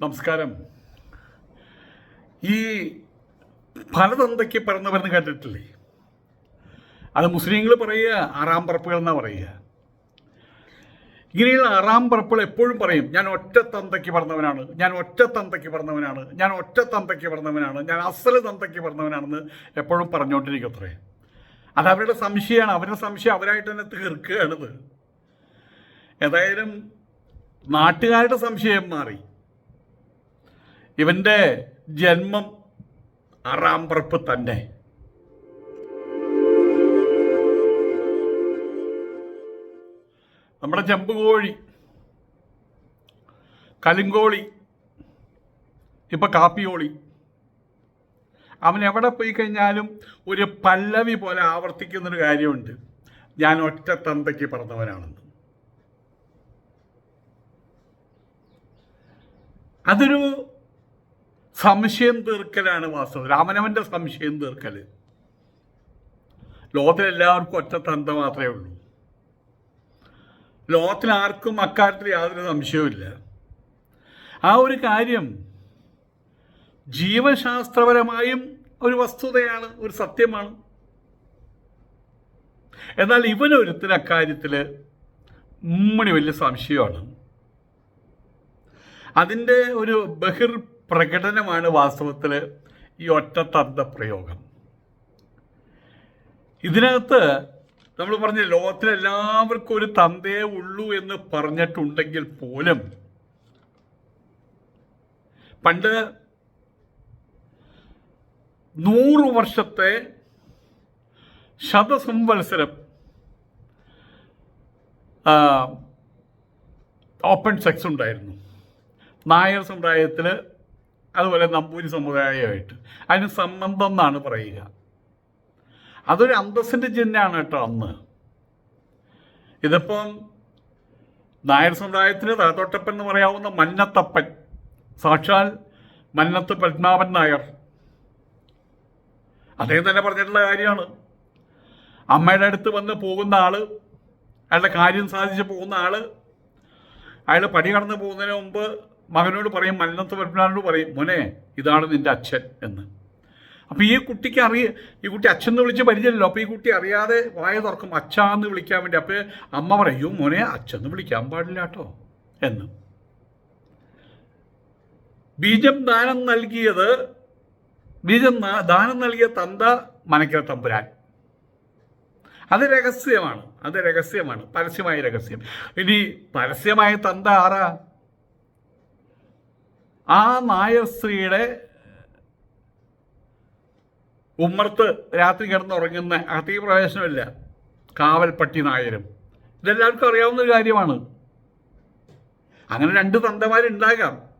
നമസ്കാരം. ഈ ഫലതന്തയ്ക്ക് പിറന്നവരെന്ന് കേട്ടിട്ടില്ലേ? അത് മുസ്ലിങ്ങൾ പറയുക ആറാം പറപ്പുകൾ എന്നാ പറയുക. ഇങ്ങനെയുള്ള ആറാം പറപ്പുകൾ എപ്പോഴും പറയും ഞാൻ ഒറ്റ തന്തയ്ക്ക് പറഞ്ഞവനാണ് ഞാൻ ഒറ്റ തന്തയ്ക്ക് പറഞ്ഞവനാണ് ഞാൻ ഒറ്റ തന്തയ്ക്ക് പറഞ്ഞവനാണ് ഞാൻ അസല തന്തയ്ക്ക് പറഞ്ഞവനാണെന്ന് എപ്പോഴും പറഞ്ഞുകൊണ്ടിരിക്കത്രേ അത് അവരുടെ സംശയമാണ് അവരുടെ സംശയം അവരായിട്ട് തന്നെ തീർക്കുകയാണിത്. ഏതായാലും നാട്ടുകാരുടെ സംശയം മാറി. ഇവന്റെ ജന്മം ആറാം പറപ്പ് തന്നെ. നമ്മുടെ ചെമ്പുകോഴി കലിങ്കോളി ഇപ്പൊ കാപ്പിയോളി അവൻ എവിടെ പോയി കഴിഞ്ഞാലും ഒരു പല്ലവി പോലെ ആവർത്തിക്കുന്നൊരു കാര്യമുണ്ട്. ഞാൻ ഒറ്റ തന്തയ്ക്ക് പറഞ്ഞവനാണെന്ന്. അതൊരു സംശയം തീർക്കലാണ് വാസ്തവം രാമനവന്റെ സംശയം തീർക്കൽ ലോകത്തിലെല്ലാവർക്കും ഒറ്റ തന്ത മാത്രമേ ഉള്ളൂ. ലോകത്തിൽ ആർക്കും അക്കാര്യത്തിൽ യാതൊരു സംശയവുമില്ല ആ ഒരു കാര്യം ജീവശാസ്ത്രപരമായും ഒരു വസ്തുതയാണ് ഒരു സത്യമാണ്. എന്നാൽ ഇവനൊരുത്തിന് അക്കാര്യത്തിൽ ഉമ്മണി വലിയ സംശയമാണ്. അതിന്റെ ഒരു ബഹിർ പ്രകടനമാണ് വാസ്തവത്തിൽ ഈ ഒറ്റത്തന്ത പ്രയോഗം. ഇതിനകത്ത് നമ്മൾ പറഞ്ഞ ലോകത്തിലെല്ലാവർക്കും ഒരു തന്തയെ ഉള്ളൂ എന്ന് പറഞ്ഞിട്ടുണ്ടെങ്കിൽ പോലും പണ്ട് നൂറ് വർഷത്തെ ശതസംവത്സരം ഓപ്പൺ സെക്സ് ഉണ്ടായിരുന്നു. നായർ സമുദായത്തിൽ അതുപോലെ നമ്പൂരി സമുദായമായിട്ട്. അതിന് സംബന്ധം എന്നാണ് പറയുക. അതൊരു അന്തസ്സിന്റെ ചിഹ്നമാണ് കേട്ടോ അന്ന്. ഇതിപ്പം നായർ സമുദായത്തിന് താത്തോട്ടപ്പൻ എന്ന് പറയാവുന്ന മന്നത്തപ്പൻ സാക്ഷാൽ മന്നത്ത് പത്മാവൻ നായർ. അദ്ദേഹം തന്നെ പറഞ്ഞിട്ടുള്ള കാര്യമാണ്. അമ്മയുടെ അടുത്ത് വന്ന് പോകുന്ന ആൾ അയാളുടെ കാര്യം സാധിച്ച് പോകുന്ന ആൾ അയാൾ പടി കടന്ന് പോകുന്നതിന് മുമ്പ് മകനോട് പറയും മന്നത്ത് പത്മനാഭനോട് പറയും മോനെ ഇതാണ് നിന്റെ അച്ഛൻ എന്ന്. അപ്പോൾ ഈ കുട്ടിക്ക് അറിയ ഈ കുട്ടി അച്ഛൻ എന്ന് വിളിച്ച് പരിചയമില്ലല്ലോ. അപ്പോൾ ഈ കുട്ടി അറിയാതെ വായ തുറക്കും അച്ഛാന്ന് വിളിക്കാൻ വേണ്ടി. അപ്പോൾ അമ്മ പറയും മോനെ അച്ഛന്ന് വിളിക്കാൻ പാടില്ല കേട്ടോ എന്ന്. ബീജം ദാനം നൽകിയത് ബീജം ദാനം നൽകിയ തന്ത മനക്കര തമ്പുരാൻ. അത് രഹസ്യമാണ് അത് രഹസ്യമാണ് പരസ്യമായ രഹസ്യം. ഇനി പരസ്യമായ തന്ത ആരാ? ആ നായർ സ്ത്രീയുടെ ഉമ്മർത്ത് രാത്രി കിടന്നുറങ്ങുന്ന അതീ പ്രവേശനമില്ല. കാവൽപ്പട്ടി നായരും. ഇതെല്ലാവർക്കും അറിയാവുന്ന ഒരു കാര്യമാണ്. അങ്ങനെ രണ്ട് തന്തമാരുണ്ടാകാം.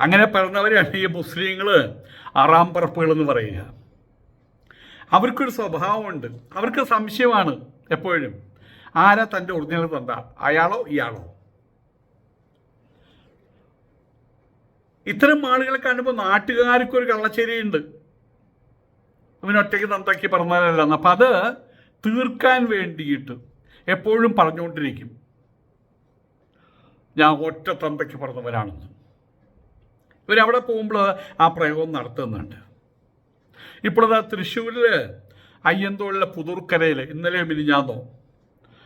അങ്ങനെ പറഞ്ഞവരാണ് ഈ മുസ്ലിങ്ങൾ ആറാം പറപ്പുകൾ എന്ന് പറയുക. അവർക്കൊരു സ്വഭാവമുണ്ട്. അവർക്ക് സംശയമാണ് എപ്പോഴും. ആരാ തന്റെ ഒറിജിനൽ തന്ത? അയാളോ ഇയാളോ? ഇത്തരം ആളുകളെ കാണുമ്പോൾ നാട്ടുകാർക്ക് ഒരു കള്ളച്ചേരിയുണ്ട് അവനൊറ്റയ്ക്ക് തന്തയ്ക്ക് പറഞ്ഞാലല്ല. അപ്പം അത് തീർക്കാൻ വേണ്ടിയിട്ട് എപ്പോഴും പറഞ്ഞുകൊണ്ടിരിക്കും. ഞാൻ ഒറ്റ തന്തയ്ക്ക് പറഞ്ഞവരാണെന്ന്. ഇവരവിടെ പോകുമ്പോൾ ആ പ്രയോഗം നടത്തുന്നുണ്ട്. ഇപ്പോഴതാ തൃശ്ശൂരിൽ അയ്യന്തോളിലെ പുതൂർക്കരയിൽ ഇന്നലെ മിനിഞ്ഞാന്നോ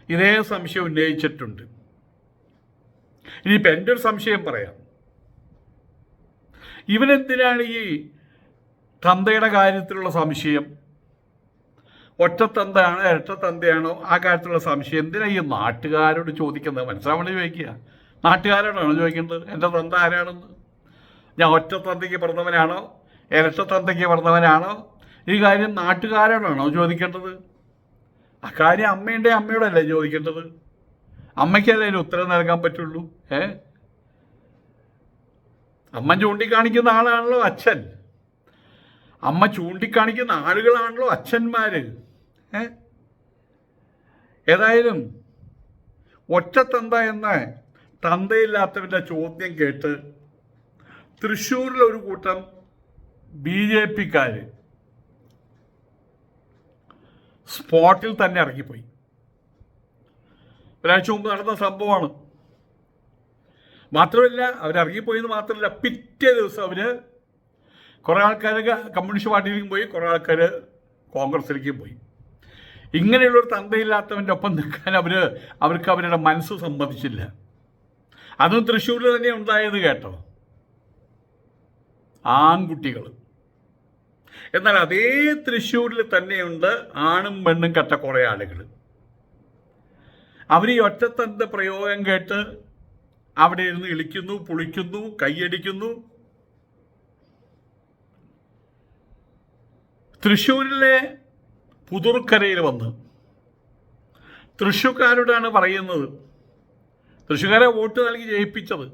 ഇതേ സംശയം ഉന്നയിച്ചിട്ടുണ്ട്. ഇനിയിപ്പോൾ എന്റെ ഒരു സംശയം പറയാം. ഇവനെന്തിനാണ് ഈ തന്തയുടെ കാര്യത്തിലുള്ള സംശയം? ഒറ്റത്തന്തയാണോ ഇരട്ടത്തന്തയാണോ ആ കാര്യത്തിലുള്ള സംശയം? എന്തിനാ ഈ നാട്ടുകാരോട് ചോദിക്കുന്നത്? മനസ്സിലാവണേ ചോദിക്കുക? നാട്ടുകാരോടാണോ ചോദിക്കേണ്ടത്? എന്റെ തന്ത ആരാണെന്ന്? ഞാൻ ഒറ്റ തന്തയ്ക്ക് പറഞ്ഞവനാണോ? ഇരട്ട തന്തയ്ക്ക് പറഞ്ഞവനാണോ? ഈ കാര്യം നാട്ടുകാരോടാണോ ചോദിക്കേണ്ടത്? ആ കാര്യം അമ്മയുടെ അമ്മയോടല്ലേ ചോദിക്കേണ്ടത്? അമ്മയ്ക്കല്ലേ ഉത്തരം നൽകാൻ പറ്റുള്ളൂ? ഏ? അമ്മ ചൂണ്ടിക്കാണിക്കുന്ന ആളാണല്ലോ അച്ഛൻ. അമ്മ ചൂണ്ടിക്കാണിക്കുന്ന ആളുകളാണല്ലോ അച്ഛന്മാര്. ഏതായാലും ഒറ്റ തന്ത എന്ന തന്തയില്ലാത്തവന്റെ ചോദ്യം കേട്ട് തൃശ്ശൂരിലൊരു കൂട്ടം ബി ജെ പിക്കാർ സ്പോട്ടിൽ തന്നെ ഇറങ്ങിപ്പോയി. ഒരാഴ്ച മുമ്പ് നടന്ന സംഭവമാണ്. മാത്രമല്ല അവരിറങ്ങിപ്പോയെന്ന് മാത്രമല്ല പിറ്റേ ദിവസം അവർ കുറേ ആൾക്കാർ കമ്മ്യൂണിസ്റ്റ് പാർട്ടിയിലേക്കും പോയി കുറേ ആൾക്കാർ കോൺഗ്രസിലേക്കും പോയി. ഇങ്ങനെയുള്ളൊരു തന്തയില്ലാത്തവന്റെ ഒപ്പം നിൽക്കാൻ അവർ അവർക്ക് അവരുടെ മനസ്സ് സമ്മതിച്ചില്ല. അതും തൃശ്ശൂരിൽ തന്നെ ഉണ്ടായത് കേട്ടോ. ആൺകുട്ടികൾ എന്നാൽ അതേ തൃശ്ശൂരിൽ തന്നെയുണ്ട് ആണും പെണ്ണും കട്ട കുറേ ആളുകൾ അവർ ഈ ഒറ്റത്തന്ത പ്രയോഗം കേട്ട് അവിടെ ഇരുന്ന് ഇളിക്കുന്നു പുളിക്കുന്നു കൈയടിക്കുന്നു. തൃശ്ശൂരിലെ പുതുർക്കരയിൽ വന്ന് തൃശ്ശൂക്കാരോടാണ് പറയുന്നത്. തൃശ്ശൂക്കാരെ വോട്ട് നൽകി ജയിപ്പിച്ചത്.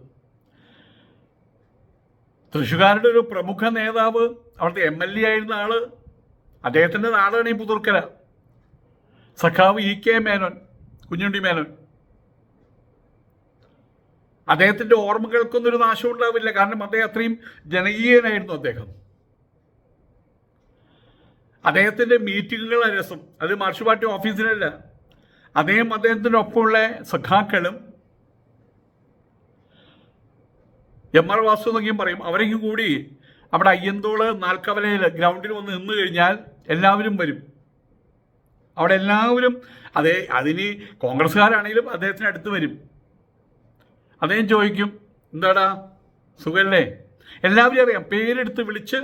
തൃശ്ശൂക്കാരുടെ ഒരു പ്രമുഖ നേതാവ് അവിടുത്തെ എം എൽ എ ആയിരുന്ന ആൾ അദ്ദേഹത്തിന്റെ നാടാണ് ഈ പുതുർക്കര. സഖാവ് ഇ കെ മേനോൻ കുഞ്ഞുണ്ടി മേനോൻ. അദ്ദേഹത്തിന്റെ ഓർമ്മകൾക്കൊന്നും ഒരു നാശം ഉണ്ടാവില്ല. കാരണം അദ്ദേഹം അത്രയും ജനകീയനായിരുന്നു അദ്ദേഹം. അദ്ദേഹത്തിന്റെ മീറ്റിങ്ങുകൾ രസം അത് മാർഷ് പാർട്ടി ഓഫീസിലല്ല. അദ്ദേഹം അദ്ദേഹത്തിന്റെ ഒപ്പമുള്ള സഖാക്കളും എം ആർ വാസു എന്നൊക്കെയും പറയും. അവരെയും കൂടി അവിടെ അയ്യന്തോൾ നാൽക്കവലയിൽ ഗ്രൗണ്ടിൽ വന്ന് നിന്ന് കഴിഞ്ഞാൽ എല്ലാവരും വരും. അവിടെ എല്ലാവരും അതേ അതിന് കോൺഗ്രസ്സുകാരാണെങ്കിലും അദ്ദേഹത്തിന് അടുത്ത് വരും. അദ്ദേഹം ചോദിക്കും എന്താടാ? സുഖല്ലേ? എല്ലാവരും അറിയാം. പേരെടുത്ത് വിളിച്ച്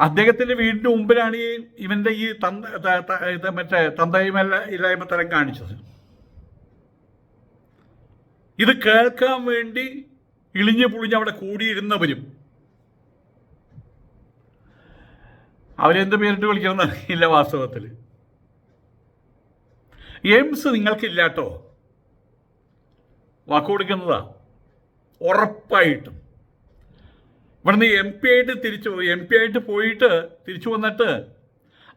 അദ്ദേഹത്തിന്റെ വീടിന്റെ മുമ്പിലാണ് ഈ ഇവന്റെ ഈ തന്ത മറ്റേ തന്തയിമല്ല ഇല്ലായ്മ തരം കാണിച്ചത്. ഇത് കേൾക്കാൻ വേണ്ടി ഇളിഞ്ഞു പുളിഞ്ഞ് അവിടെ കൂടിയിരുന്നവരും. അവരെന്ത് പേരിട്ട് വിളിക്കണം എന്നറിയില്ല വാസ്തവത്തിൽ എയിംസ് നിങ്ങൾക്കില്ലാട്ടോ? വാക്ക് കൊടുക്കുന്നതാ. ഉറപ്പായിട്ടും. ഇവിടുന്ന് എം പി ആയിട്ട് തിരിച്ചു എം പി ആയിട്ട് പോയിട്ട് തിരിച്ചു വന്നിട്ട്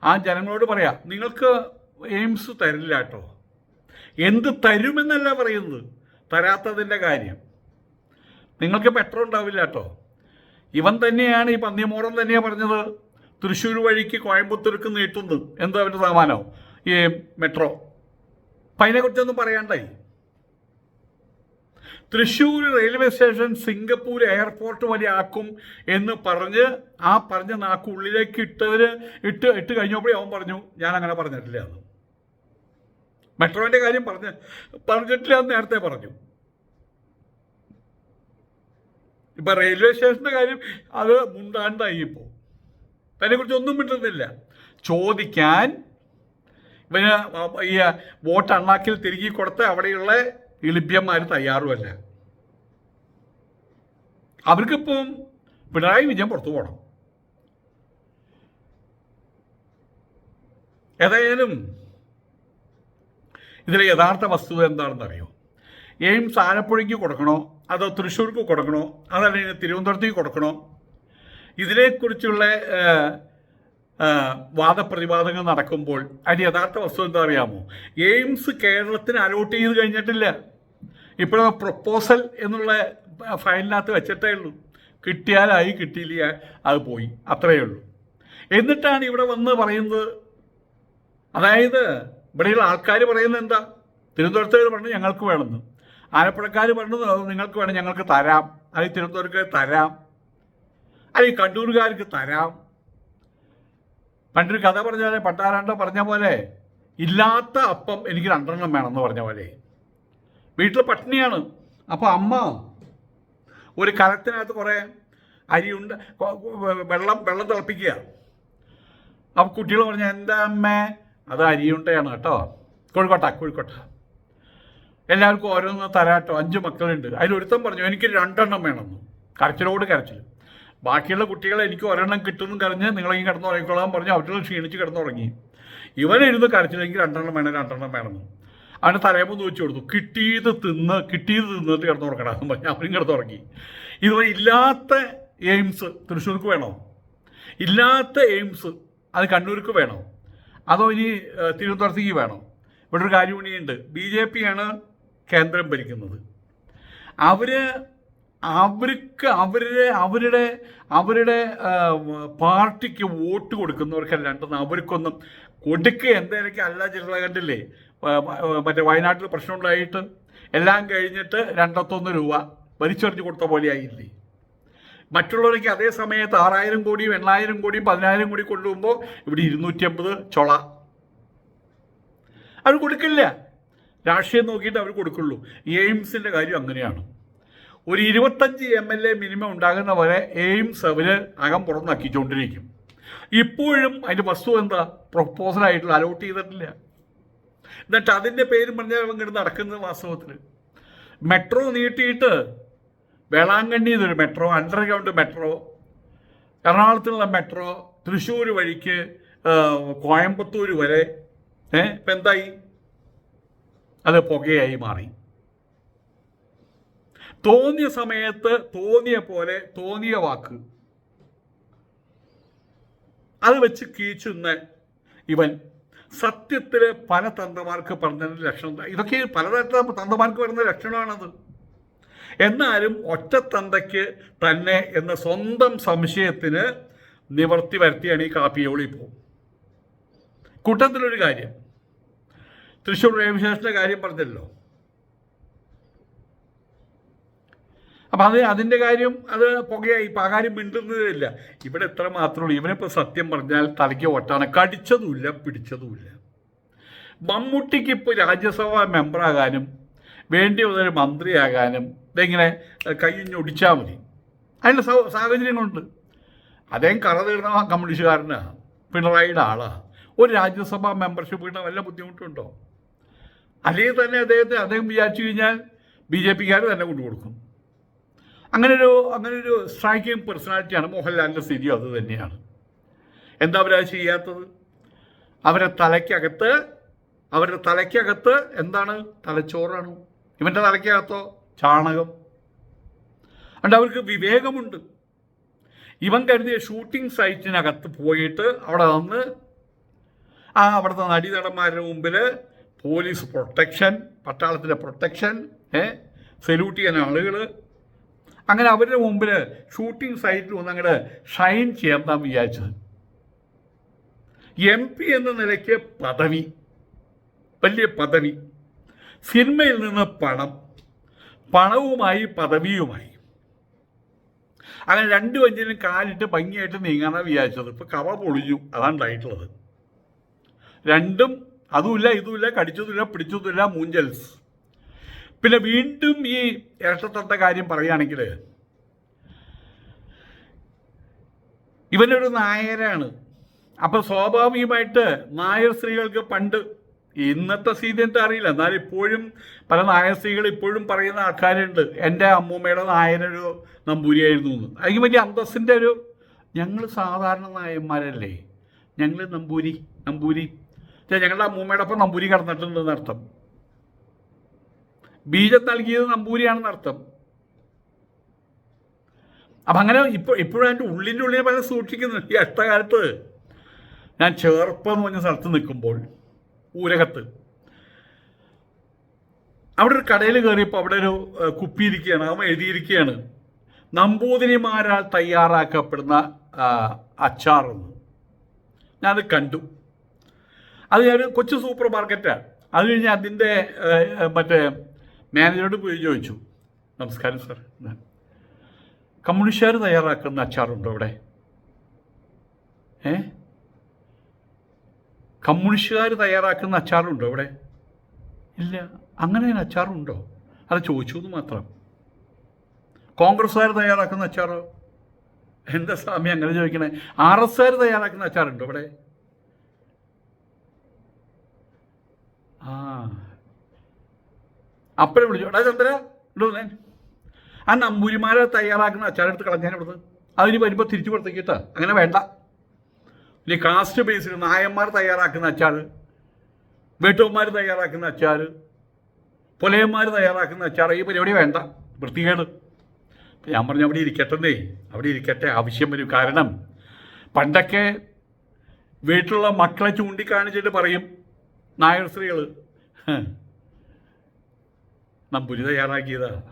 ആ ജനങ്ങളോട് പറയാം നിങ്ങൾക്ക് എയിംസ് തരില്ല കേട്ടോ. എന്ത് തരുമെന്നല്ല പറയുന്നത്. തരാത്തതിന്റെ കാര്യം. നിങ്ങൾക്ക് പെട്രോൾ ഉണ്ടാവില്ല കേട്ടോ. ഇവൻ തന്നെയാണ് ഈ പന്നിമോറൻ തന്നെയാണ് പറഞ്ഞത്. തൃശ്ശൂർ വഴിക്ക് കോയമ്പത്തൂർക്ക് നീട്ടുന്നു എന്താ അവന്റെ സാമാനം? ഈ മെട്രോ അപ്പം അതിനെക്കുറിച്ചൊന്നും പറയാണ്ടായി. Thrissur railway station Singapore airport വരെ ആക്കും എന്ന് പറഞ്ഞ് ആ പറഞ്ഞ നാക്ക് ഉള്ളിലേക്ക് ഇട്ടവര് ഇട്ട് ഇട്ട് കഴിഞ്ഞപ്പോഴേ അവൻ പറഞ്ഞു ഞാൻ അങ്ങനെ പറഞ്ഞിട്ടില്ല എന്ന്. മെട്രോന്റെ കാര്യം പറഞ്ഞ് പറഞ്ഞിട്ടില്ല എന്ന് നേരത്തെ പറഞ്ഞു. ഇപ്പൊ റെയിൽവേ സ്റ്റേഷന്റെ കാര്യം അത് മുണ്ടാണ്ടായി ഇപ്പോൾ അതിനെക്കുറിച്ച് ഒന്നും മിണ്ടുന്നില്ല. ചോദിക്കാൻ ഇവന് ഈ വോട്ട് അണ്ണാക്കിൽ തിരികെ കൊടുത്ത് അവിടെയുള്ള ഇളിഭ്യന്മാർ തയ്യാറുമല്ല? അവർക്കിപ്പം പിണറായി വിജയൻ പുറത്തു പോകണം ഏതായാലും ഇതിലെ യഥാർത്ഥ വസ്തുത എന്താണെന്നറിയോ? എയിംസ് ആലപ്പുഴയ്ക്ക് കൊടുക്കണോ? അതോ തൃശ്ശൂർക്ക് കൊടുക്കണോ? അതല്ലെങ്കിൽ തിരുവനന്തപുരത്തേക്ക് കൊടുക്കണോ? ഇതിനെക്കുറിച്ചുള്ള വാദപ്രതിവാദങ്ങൾ നടക്കുമ്പോൾ അതിന് യഥാർത്ഥ വസ്തു എന്താ അറിയാമോ എയിംസ് കേരളത്തിന് അലോട്ട് ചെയ്ത് കഴിഞ്ഞിട്ടില്ല. ഇപ്പോഴും പ്രപ്പോസൽ എന്നുള്ള ഫയലിനകത്ത് വെച്ചിട്ടേ ഉള്ളൂ. കിട്ടിയാലായി കിട്ടിയില്ല അത് പോയി. അത്രയേ ഉള്ളൂ. എന്നിട്ടാണ് ഇവിടെ വന്ന് പറയുന്നത്. അതായത് ഇവിടെയുള്ള ആൾക്കാർ പറയുന്നത് എന്താ? തിരുവനന്തപുരത്തുകാർ പറഞ്ഞു ഞങ്ങൾക്ക് വേണമെന്ന്. ആലപ്പുഴക്കാർ പറഞ്ഞു നിങ്ങൾക്ക് വേണം ഞങ്ങൾക്ക് തരാം. അല്ലെങ്കിൽ തിരുവനന്തപുരക്കാർ തരാം. അല്ലെങ്കിൽ കണ്ണൂരുകാർക്ക് തരാം. പണ്ടൊരു കഥ പറഞ്ഞ പോലെ പട്ടാരാണ്ട പറഞ്ഞ പോലെ ഇല്ലാത്ത അപ്പം എനിക്ക് രണ്ടെണ്ണം വേണമെന്ന് പറഞ്ഞ പോലെ. വീട്ടിൽ പട്ടിണിയാണ്. അപ്പോൾ അമ്മ ഒരു കലത്തിനകത്ത് കുറേ അരിയുണ്ട് വെള്ളം വെള്ളം തിളപ്പിക്കുക. അപ്പോൾ കുട്ടികൾ പറഞ്ഞ എന്താ അമ്മേ? അത് അരിയുണ്ടയാണ് കേട്ടോ. കോഴിക്കോട്ട കോഴിക്കോട്ട. എല്ലാവർക്കും ഓരോന്ന് തരാട്ടോ. അഞ്ച് മക്കളുണ്ട്. അതിലൊരുത്തം പറഞ്ഞു എനിക്ക് രണ്ടെണ്ണം വേണമെന്ന്. കരച്ചിലോട് കരച്ചിൽ ബാക്കിയുള്ള കുട്ടികളെ എനിക്ക് ഒരെണ്ണം കിട്ടുമെന്ന് കരഞ്ഞ് നിങ്ങളെങ്കിൽ കിടന്നുറങ്ങിക്കോളാൻ പറഞ്ഞു അവരുടെ ക്ഷീണിച്ച് കിടന്നുറങ്ങി ഇവനിരുന്ന് കരച്ചില്ലെങ്കിൽ രണ്ടെണ്ണം വേണം രണ്ടെണ്ണം വേണമെന്ന് അവന് തലയമ്പ് വെച്ച് കൊടുത്തു. കിട്ടിയത് തിന്ന് കിട്ടിയത് തിന്നിട്ട് കിടന്നുറക്കണം എന്ന് പറഞ്ഞ് അവനും കിടന്നുറങ്ങി ഇതുപോലെ ഇല്ലാത്ത എയിംസ് തൃശ്ശൂർക്ക് വേണോ? ഇല്ലാത്ത എയിംസ് അത് കണ്ണൂർക്ക് വേണോ? അതോ ഇനി തിരുവനന്തപുരത്തേക്ക് വേണോ? ഇവിടെ ഒരു കാര്യം കൂടിയുണ്ട് ബി ജെ പിയാണ് കേന്ദ്രം ഭരിക്കുന്നത്. അവർ അവർക്ക് അവരുടെ അവരുടെ അവരുടെ പാർട്ടിക്ക് വോട്ട് കൊടുക്കുന്നവർക്കല്ലാണ്ടെന്ന് അവർക്കൊന്നും കൊടുക്കുക എന്തായാലും അല്ല ജില്ല കണ്ടില്ലേ? മറ്റേ വയനാട്ടിൽ പ്രശ്നമുണ്ടായിട്ട് എല്ലാം കഴിഞ്ഞിട്ട് രണ്ടത്തൊന്ന് രൂപ വലിച്ചെറിഞ്ഞു കൊടുത്ത പോലെ പോലെയായില്ലേ മറ്റുള്ളവർക്ക് അതേ സമയത്ത് ആറായിരം കോടിയും എണ്ണായിരം കോടിയും പതിനായിരം കോടി കൊണ്ടുപോകുമ്പോൾ ഇവിടെ ഇരുന്നൂറ്റി അമ്പത് ചൊള. അവർ കൊടുക്കില്ല. രാഷ്ട്രീയം നോക്കിയിട്ട് അവർ കൊടുക്കുള്ളൂ. എയിംസിന്റെ കാര്യം അങ്ങനെയാണ്. ഒരു ഇരുപത്തഞ്ച് എം എൽ എ മിനിമം ഉണ്ടാകുന്ന വരെ എയിംസ് അവർ അകം പുറത്താക്കിക്കൊണ്ടിരിക്കും. ഇപ്പോഴും അതിന്റെ വസ്തു എന്താ? പ്രൊപ്പോസലായിട്ടുള്ള അലോട്ട് ചെയ്തിട്ടില്ല. എന്നിട്ട് അതിന്റെ പേര് പറഞ്ഞാൽ ഇങ്ങോട്ട് നടക്കുന്നത് വാസ്തവത്തിൽ മെട്രോ നീട്ടിയിട്ട് വേളാങ്കണ്ണി ഇതൊരു മെട്രോ അണ്ടർഗ്രൗണ്ട് മെട്രോ എറണാകുളത്തുള്ള മെട്രോ തൃശ്ശൂർ വഴിക്ക് കോയമ്പത്തൂർ വരെ ഏ ഇപ്പം എന്തായി? അത് പുകയായി മാറി. തോന്നിയ സമയത്ത് തോന്നിയ പോലെ തോന്നിയ വാക്ക്. അത് വെച്ച് കീച്ചുന്ന ഇവൻ സത്യത്തിൽ പല തന്ത്രമാർക്ക് പറഞ്ഞതിന്റെ ലക്ഷണം ഇതൊക്കെ പലതരത്തിലുള്ള തന്ത്രമാർക്ക് വരുന്ന ലക്ഷണമാണത്. എന്നാലും ഒറ്റ തന്തയ്ക്ക് തന്നെ എന്ന സ്വന്തം സംശയത്തിന് നിവർത്തി വരുത്തിയാണ് ഈ കാപ്പിയോളി പോകും കൂട്ടത്തിലൊരു കാര്യം. തൃശ്ശൂർ റെയിൽവേ കാര്യം പറഞ്ഞല്ലോ. അപ്പം അത് അതിന്റെ കാര്യം അത് പുകയായി. ഇപ്പം ആ കാര്യം മിണ്ടുന്നതില്ല ഇവിടെ എത്ര മാത്രമേ ഉള്ളൂ. ഇവനിപ്പോൾ സത്യം പറഞ്ഞാൽ തലയ്ക്ക് ഒട്ടാണ്. കടിച്ചതുമില്ല പിടിച്ചതുമില്ല. മമ്മൂട്ടിക്ക് ഇപ്പോൾ രാജ്യസഭാ മെമ്പറാകാനും വേണ്ടി വന്നൊരു മന്ത്രിയാകാനും ഇതെങ്ങനെ കൈഞ്ഞൊടിച്ചാൽ മതി. അതിന്റെ സാഹചര്യങ്ങളുണ്ട്. അദ്ദേഹം കറ തീർന്ന കമ്മ്യൂണിസ്റ്റുകാരനാണ് പിണറായിയുടെ ആളാണ് ഒരു രാജ്യസഭാ മെമ്പർഷിപ്പ് കിട്ടാൻ വല്ല ബുദ്ധിമുട്ടുണ്ടോ? അല്ലെങ്കിൽ തന്നെ അദ്ദേഹത്തെ അദ്ദേഹം വിചാരിച്ചു കഴിഞ്ഞാൽ ബി ജെ പിക്കാർ തന്നെ കൊണ്ടു അങ്ങനൊരു ഒരു അങ്ങനെ ഒരു സ്ട്രൈക്കിംഗ് പേഴ്സണാലിറ്റിയാണ് മോഹൻലാലിന്റെ സ്ഥിതി അത് തന്നെയാണ്. എന്താ അവരത് ചെയ്യാത്തത്? അവരെ തലയ്ക്കകത്ത് അവരുടെ തലയ്ക്കകത്ത് എന്താണ്? തലച്ചോറാണ്. ഇവന്റെ തലയ്ക്കകത്തോ? ചാണകം. അതുകൊണ്ട് അവർക്ക് വിവേകമുണ്ട്. ഇവൻ കരുതിയ ഷൂട്ടിംഗ് സൈറ്റിനകത്ത് പോയിട്ട് അവിടെ നിന്ന് ആ അവിടുത്തെ നടിനടന്മാരുടെ മുമ്പിൽ പോലീസ് പ്രൊട്ടക്ഷൻ പട്ടാളത്തിന്റെ പ്രൊട്ടക്ഷൻ ഏ സല്യൂട്ട് ചെയ്യാൻ ആളുകൾ അങ്ങനെ അവരുടെ മുമ്പിൽ ഷൂട്ടിംഗ് സൈറ്റിൽ വന്ന് അങ്ങോട്ട് ഷൈൻ ചെയ്യാൻ വിചാരിച്ചത്. എം പി എന്ന നിലയ്ക്ക് പദവി വലിയ പദവി. സിനിമയിൽ നിന്ന് പണം പണവുമായി പദവിയുമായി. അങ്ങനെ രണ്ട് വഞ്ചിനും കാലിട്ട് ഭംഗിയായിട്ട് നീങ്ങാനാണ് വിചാരിച്ചത്. ഇപ്പം കവ പൊളിഞ്ഞു അതാണ് ഉണ്ടായിട്ടുള്ളത് രണ്ടും അതുമില്ല ഇതുമില്ല കടിച്ചതുമില്ല പിടിച്ചതുമില്ല മൂഞ്ചൽസ്. പിന്നെ വീണ്ടും ഈ ഇരട്ടത്തത്തെ കാര്യം പറയുകയാണെങ്കിൽ ഇവനൊരു നായരാണ്. അപ്പോൾ സ്വാഭാവികമായിട്ട് നായർ സ്ത്രീകൾക്ക് പണ്ട് ഇന്നത്തെ സ്ഥിതി എന്താ അറിയില്ല. എന്നാൽ ഇപ്പോഴും പല നായർ സ്ത്രീകൾ ഇപ്പോഴും പറയുന്ന ആൾക്കാരുണ്ട്. എന്റെ അമ്മൂമ്മയുടെ നായനൊരു നമ്പൂരിയായിരുന്നു എന്ന്. അതിന് വലിയ അന്തസ്സിന്റെ ഒരു ഞങ്ങൾ സാധാരണ നായന്മാരല്ലേ? ഞങ്ങൾ നമ്പൂരി നമ്പൂരി. ഞങ്ങളുടെ അമ്മൂമ്മയുടെ ഒപ്പം നമ്പൂരി കടന്നിട്ടുണ്ടെന്ന് അർത്ഥം ബീജം നൽകിയത് നമ്പൂരിയാണെന്ന് അർത്ഥം. അപ്പം അങ്ങനെ ഇപ്പോൾ ഇപ്പോഴും എന്റെ ഉള്ളിന്റെ ഉള്ളിനെ പല സൂക്ഷിക്കുന്നുണ്ട്. ഈ അഷ്ടകാലത്ത് കാലത്ത് ഞാൻ ചേർപ്പ് എന്ന് പറഞ്ഞ സ്ഥലത്ത് നിൽക്കുമ്പോൾ ഊരകത്ത്. അവിടെ ഒരു കടയിൽ കയറിയപ്പോൾ അവിടെ ഒരു കുപ്പിയിരിക്കുകയാണ് അവൻ എഴുതിയിരിക്കുകയാണ്. നമ്പൂതിരിമാരാൽ തയ്യാറാക്കപ്പെടുന്ന അച്ചാറെന്ന് ഞാനത് കണ്ടു. അത് ഞാൻ കൊച്ചു സൂപ്പർ മാർക്കറ്റാണ് അത് കഴിഞ്ഞ് അതിന്റെ മറ്റേ മാനേജറോട് പോയി ചോദിച്ചു. നമസ്കാരം സാർ കമ്മ്യൂണിസ്റ്റുകാർ തയ്യാറാക്കുന്ന അച്ചാറുണ്ടോ ഇവിടെ ഏ? കമ്മ്യൂണിസ്റ്റുകാർ തയ്യാറാക്കുന്ന അച്ചാറുണ്ടോ ഇവിടെ ഇല്ല അങ്ങനെ അച്ചാറുണ്ടോ? അത് ചോദിച്ചു എന്ന് മാത്രം. കോൺഗ്രസ്സുകാർ തയ്യാറാക്കുന്ന അച്ചാറോ? എന്താ സ്വാമി അങ്ങനെ ചോദിക്കണേ? ആർ എസ് ആർ തയ്യാറാക്കുന്ന അച്ചാറുണ്ടോ ഇവിടെ ആ അപ്പഴേ വിളിച്ചു. എടാ ചന്ദ്ര ഇടുന്നേ ആ നമ്പൂരിമാരെ തയ്യാറാക്കുന്ന അച്ചാരെടുത്ത് കളഞ്ഞാൽ ഇവിടുന്ന്. അതിന് വരുമ്പോൾ തിരിച്ചു പുറത്തേക്കിട്ടാ അങ്ങനെ വേണ്ട. ഇനി കാസ്റ്റ് ബേസിൽ നായന്മാർ തയ്യാറാക്കുന്ന അച്ചാർ വീട്ടമ്മമാർ തയ്യാറാക്കുന്ന അച്ചാർ പുലയന്മാർ തയ്യാറാക്കുന്ന അച്ചാർ ഈ പരിപാടി വേണ്ട. വൃത്തികേട്. ഞാൻ പറഞ്ഞു അവിടെ ഇരിക്കട്ടെന്നേ. അവിടെ ഇരിക്കട്ടെ. ആവശ്യം വരും. കാരണം പണ്ടൊക്കെ വീട്ടിലുള്ള മക്കളെ ചൂണ്ടിക്കാണിച്ചിട്ട് പറയും നായർ സ്ത്രീകൾ നമ്പൂരി തയ്യാറാക്കിയതാ.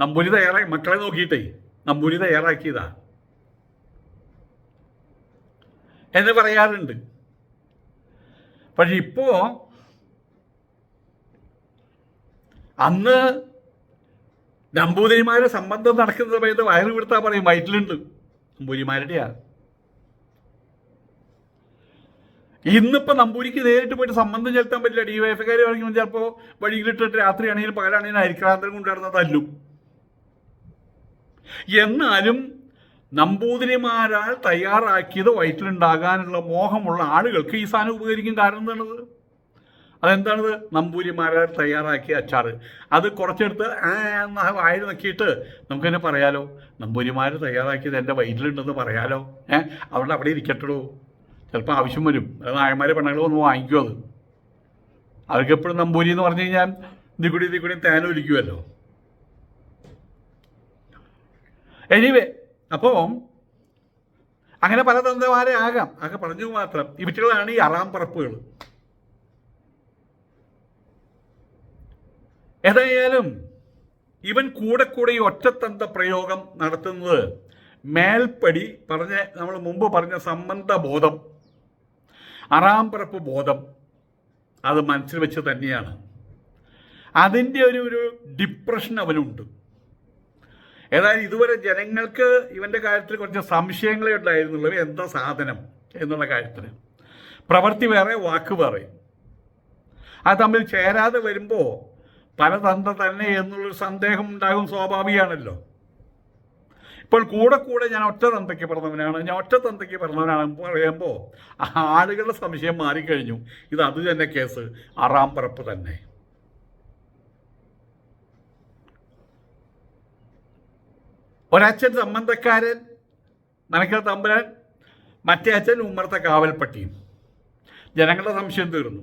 നമ്പൂരി തയ്യാറാക്കി മക്കളെ നോക്കിയിട്ടേ നമ്പൂരി തയ്യാറാക്കിയതാ. എന്ന് പറയാറുണ്ട്. പക്ഷെ ഇപ്പോ അന്ന് നമ്പൂതിരിമാരുടെ സംബന്ധം നടക്കുന്ന സമയത്ത് വയറ് വിടുത്താൽ പറയും വയറ്റിലുണ്ട്. നമ്പൂതിരിമാരുടെയാ ഇന്നിപ്പോ നമ്പൂരിക്ക് നേരിട്ട് പോയിട്ട് സംബന്ധം ചെലുത്താൻ പറ്റില്ല. ഡി വൈ എഫ്കാർ പറഞ്ഞു ചിലപ്പോൾ വഴിയിലിട്ടിട്ട് രാത്രിയാണെങ്കിലും പകലാണെങ്കിലും അരിക്രാന്തരം കൊണ്ടുവരുന്ന തല്ലും. എന്നാലും നമ്പൂതിരിമാരാൽ തയ്യാറാക്കിയത് വയറ്റിലുണ്ടാകാനുള്ള മോഹമുള്ള ആളുകൾക്ക് ഈ സാധനം ഉപകരിക്കും കാരണം എന്താണത്? അതെന്താണത്? നമ്പൂരിമാരാൽ തയ്യാറാക്കിയ അച്ചാർ അത് കുറച്ചെടുത്ത് വായിൽ നോക്കിയിട്ട് നമുക്കെന്നെ പറയാലോ. നമ്പൂരിമാർ തയ്യാറാക്കിയത് എന്റെ വയറ്റിലുണ്ടെന്ന് പറയാലോ. ഏഹ് അവിടെ അവിടെ ഇരിക്കട്ടോ ചിലപ്പോൾ ആവശ്യം വരും. അത് നായന്മാരെ പെണ്ണുങ്ങൾ വന്ന് വാങ്ങിക്കും അത്. അവർക്ക് എപ്പോഴും നമ്പൂരി എന്ന് പറഞ്ഞു കഴിഞ്ഞാൽ ദിക്കുടി ഇതിക്കൂടി തേനൊലിക്കുമല്ലോ എനിവേ അപ്പോൾ അങ്ങനെ പല തന്ത്രമാരെ ആകാം. അതൊക്കെ പറഞ്ഞു മാത്രം. ഇവറ്റുകളാണ് ഈ അറാം പറപ്പുകൾ. ഏതായാലും ഇവൻ കൂടെ കൂടെ ഈ ഒറ്റത്തന്ത പ്രയോഗം നടത്തുന്നത് മേൽപ്പടി പറഞ്ഞ നമ്മൾ മുമ്പ് പറഞ്ഞ സംബന്ധ ബോധം അറാംപറപ്പ് ബോധം അത് മനസ്സിൽ വെച്ച് തന്നെയാണ്. അതിന്റെ ഒരു ഒരു ഡിപ്രഷൻ അവനുണ്ട്. ഏതായാലും ഇതുവരെ ജനങ്ങൾക്ക് ഇവന്റെ കാര്യത്തിൽ കുറച്ച് സംശയങ്ങളെ ഉണ്ടായിരുന്നുള്ളൂ. എന്താ സാധനം എന്നുള്ള കാര്യത്തിൽ. പ്രവൃത്തി വേറെ വാക്ക് വേറെ. അത് തമ്മിൽ ചേരാതെ വരുമ്പോൾ പല തന്ത തന്നെ എന്നുള്ളൊരു സന്ദേഹം ഉണ്ടാകും സ്വാഭാവികമാണല്ലോ. ഇപ്പോൾ കൂടെ കൂടെ ഞാൻ ഒറ്റ തന്തയ്ക്ക് പറഞ്ഞവനാണ് ഞാൻ ഒറ്റ തന്തയ്ക്ക് പറഞ്ഞവനാണ് പറയുമ്പോൾ ആളുകളുടെ സംശയം മാറിക്കഴിഞ്ഞു. ഇത് അത് തന്നെ കേസ്. ആറാം പറപ്പ് തന്നെ. ഒരച്ഛൻ സംബന്ധക്കാരൻ മനക്കൽ തമ്പുരാൻ മറ്റേ അച്ഛൻ ഉമ്മറത്തെ കാവൽപ്പട്ടിയും ജനങ്ങളുടെ സംശയം തീർന്നു.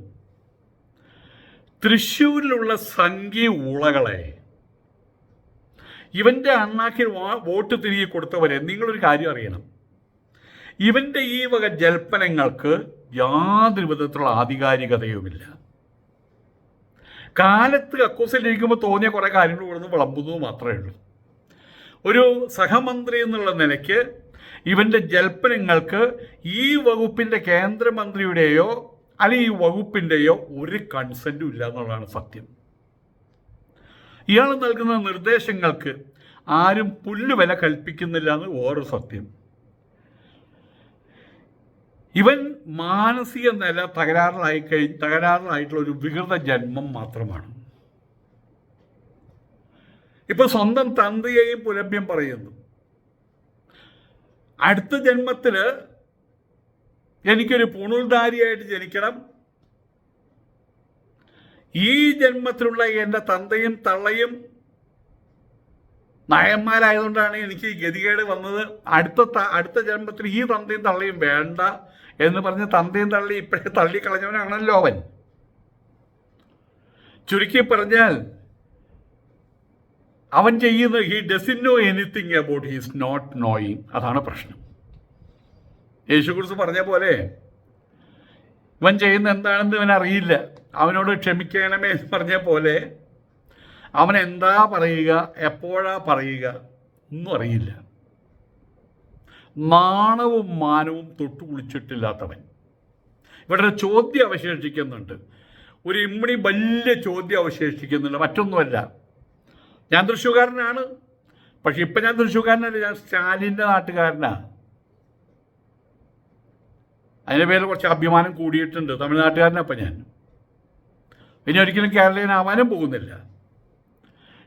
തൃശ്ശൂരിലുള്ള സംഖ്യ ഊളകളെ ഇവന്റെ അണ്ണാക്കി വോട്ട് തിരികെ കൊടുത്തവരെ നിങ്ങളൊരു കാര്യം അറിയണം. ഇവന്റെ ഈ വക ജൽപ്പനങ്ങൾക്ക് യാതൊരു വിധത്തിലുള്ള ആധികാരികതയുമില്ല. കാലത്ത് കക്കൂസിലിരിക്കുമ്പോൾ തോന്നിയ കുറേ കാര്യങ്ങൾ ഇവിടുന്ന് വിളമ്പുന്നു മാത്രമേ ഉള്ളൂ. ഒരു സഹമന്ത്രി എന്നുള്ള നിലയ്ക്ക് ഇവന്റെ ജൽപ്പനങ്ങൾക്ക് ഈ വകുപ്പിന്റെ കേന്ദ്രമന്ത്രിയുടെയോ അല്ലെങ്കിൽ ഈ വകുപ്പിന്റെയോ ഒരു കൺസെന്റും ഇല്ല എന്നുള്ളതാണ് സത്യം. ഇയാൾ നൽകുന്ന നിർദ്ദേശങ്ങൾക്ക് ആരും പുല്ലുവില കൽപ്പിക്കുന്നില്ല എന്ന് ഓരോ സത്യം. ഇവൻ മാനസിക നില തകരാറിലായി കഴിഞ്ഞ് തകരാറിലായിട്ടുള്ള ഒരു വികൃത ജന്മം മാത്രമാണ്. ഇപ്പൊ സ്വന്തം തന്തിയെയും പുലഭ്യം പറയുന്നു. അടുത്ത ജന്മത്തിൽ എനിക്കൊരു പുണുൾധാരിയായിട്ട് ജനിക്കണം. ഈ ജന്മത്തിലുള്ള എന്റെ തന്തയും തള്ളയും നായന്മാരായതുകൊണ്ടാണ് എനിക്ക് ഗതികേട് വന്നത്. അടുത്ത അടുത്ത ജന്മത്തിൽ ഈ തന്തയും തള്ളയും വേണ്ട എന്ന് പറഞ്ഞ് തന്തയും തള്ളി ഇപ്പോഴേ തള്ളിക്കളഞ്ഞവനാണല്ലോ അവൻ. ചുരുക്കി പറഞ്ഞാൽ അവൻ ചെയ്യുന്ന he doesn't know anything about he's not knowing അതാണ് പ്രശ്നം. യേശുക്കുറിച്ച് പറഞ്ഞ പോലെ ഇവൻ ചെയ്യുന്ന എന്താണെന്ന് ഇവൻ അറിയില്ല അവനോട് ക്ഷമിക്കണമേ എന്ന് പറഞ്ഞ പോലെ അവൻ എന്താ പറയുക എപ്പോഴാ പറയുക ഒന്നും അറിയില്ല. നാണവും മാനവും തൊട്ടു കുളിച്ചിട്ടില്ലാത്തവൻ. ഇവിടെ ചോദ്യം അവശേഷിക്കുന്നുണ്ട്. ഒരു ഇമ്മണി വലിയ ചോദ്യം അവശേഷിക്കുന്നുണ്ട്. മറ്റൊന്നുമല്ല. ഞാൻ തൃശ്ശൂർക്കാരനാണ്. പക്ഷെ ഇപ്പം ഞാൻ തൃശ്ശൂർക്കാരനല്ല ഞാൻ സ്റ്റാലിന്റെ നാട്ടുകാരനാണ് അതിന്റെ പേരിൽ കുറച്ച് അഭിമാനം കൂടിയിട്ടുണ്ട്. തമിഴ്നാട്ടുകാരനപ്പം ഞാൻ. ഇനി ഒരിക്കലും കേരളീയനാവാനും പോകുന്നില്ല.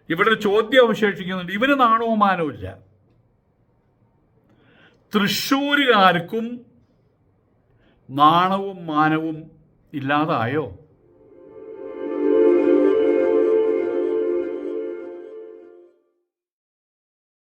ഇവിടെ ഒരു ചോദ്യം അവശേഷിക്കുന്നുണ്ട്. ഇവന് നാണവും മാനവും ഇല്ല. തൃശ്ശൂരുകാർക്കും നാണവും മാനവും ഇല്ലാതായോ?